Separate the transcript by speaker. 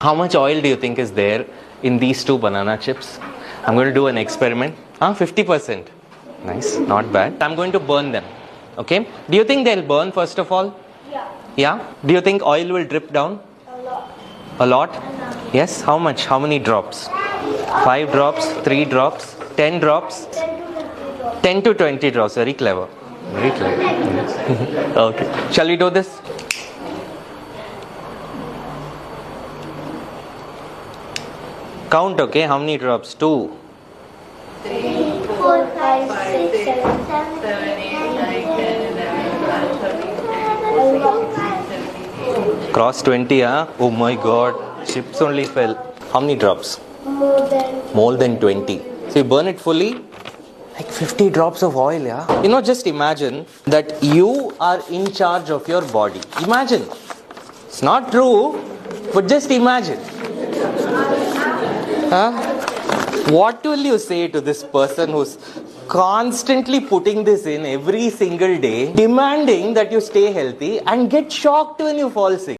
Speaker 1: How much oil do you think is there in these two banana chips? I'm going to do an experiment. Ah, huh? 50%. Nice, not bad. I'm going to burn them. Okay? Do you think they'll burn first of all?
Speaker 2: Yeah,
Speaker 1: Yeah? Do you think oil will drip down?
Speaker 2: a lot.
Speaker 1: A lot? Yes? How much? How many drops? Five drops, three drops, ten drops,
Speaker 2: 10 to 20 drops.
Speaker 1: 10 to 20 drops. Very clever. Very clever. okay. Shall we do this? Count, okay? How many drops? Two.
Speaker 2: 4, 5, 6, 7, 7, 8,
Speaker 1: Cross 20, huh? Oh my god. Chips only fell. How many drops?
Speaker 2: More than
Speaker 1: More than 20. So you burn it fully? Like 50 drops of oil, yeah? You know, just imagine that you are in charge of your body. Imagine. It's not true, but just imagine. Huh? What will you say to this person who's constantly putting this in every single day, demanding that you stay healthy and get shocked when you fall sick?